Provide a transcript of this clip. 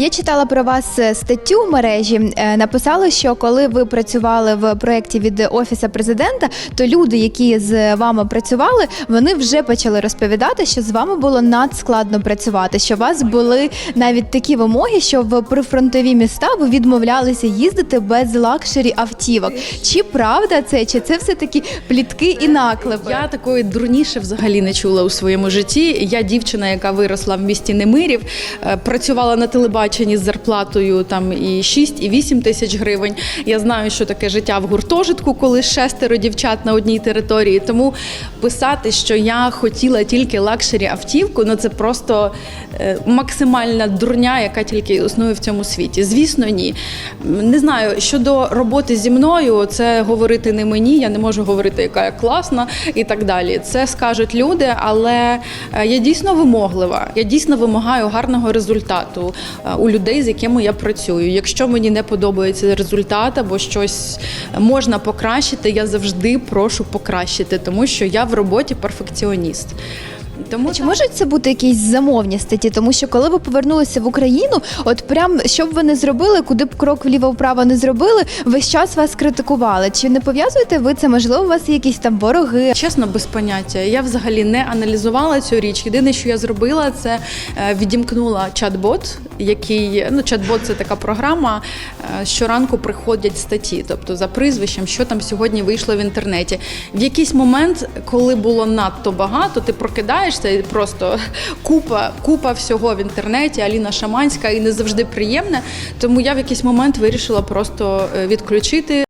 Я читала про вас е, статтю в мережі. Е, Написали, що коли ви працювали в проєкті від офіса президента, то люди, які з вами працювали, вони вже почали розповідати, що з вами було надскладно працювати. Що у вас були навіть такі вимоги, що в прифронтові міста ви відмовлялися їздити без лакшері автівок. Чи правда це, чи це все таки плітки і наклепи? Я такої дурніше взагалі не чула у своєму житті. Я дівчина, яка виросла в місті Немирів, е, працювала на телебаченні з зарплатою там і 6, і 8 тисяч гривень. Я знаю, що таке життя в гуртожитку, коли шестеро дівчат на одній території. Тому писати, що я хотіла тільки лакшері автівку, ну це просто е, максимальна дурня, яка тільки існує в цьому світі. Звісно, ні. Не знаю, щодо роботи зі мною, це говорити не мені. Я не можу говорити, яка я класна і так далі. Це скажуть люди, але е, я дійсно вимоглива. Я дійсно вимагаю гарного результату е, у людей, з якими я працюю. Якщо мені не подобається результат або щось можна покращити, я завжди прошу покращити, тому що я в роботі перфекціоніст. Тому Чи можуть це бути якісь замовні статті? Тому що коли ви повернулися в Україну, от прям що б ви не зробили, куди б крок вліво-вправо не зробили, весь час вас критикували. Чи не пов'язуєте ви це? Можливо, у вас є якісь там вороги? Чесно, без поняття. Я взагалі не аналізувала цю річ. Єдине, що я зробила, це е, відімкнула чат-бот, який ну чат-бот це така програма. е, Щоранку приходять статті, тобто за прізвищем, що там сьогодні вийшло в інтернеті. В якийсь момент, коли було надто багато, ти прокидаєшся і просто купа, купа всього в інтернеті. Аліна Шаманська і не завжди приємне. Тому я в якийсь момент вирішила просто е, відключити.